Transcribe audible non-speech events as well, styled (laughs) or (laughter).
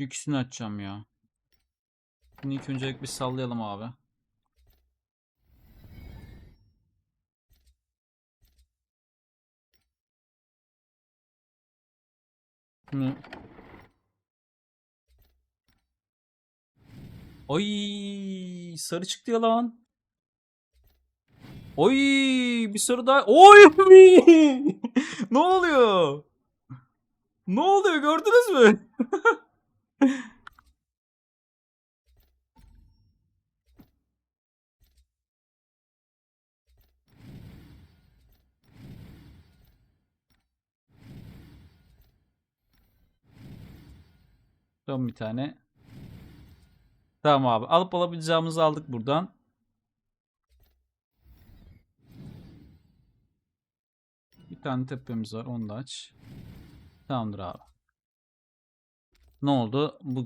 Şu ikisini açacağım ya. Bunu ilk öncelik bir sallayalım abi. Bunu... Oy sarı çıktı ya lan. Oy bir sarı daha. Oy (laughs) ne oluyor? Ne oluyor gördünüz mü? (laughs) (laughs) Son bir tane. Tamam abi. Alıp alabileceğimizi aldık buradan. Bir tane tepemiz var. Onu da aç. Tamamdır abi. Ne oldu? Bu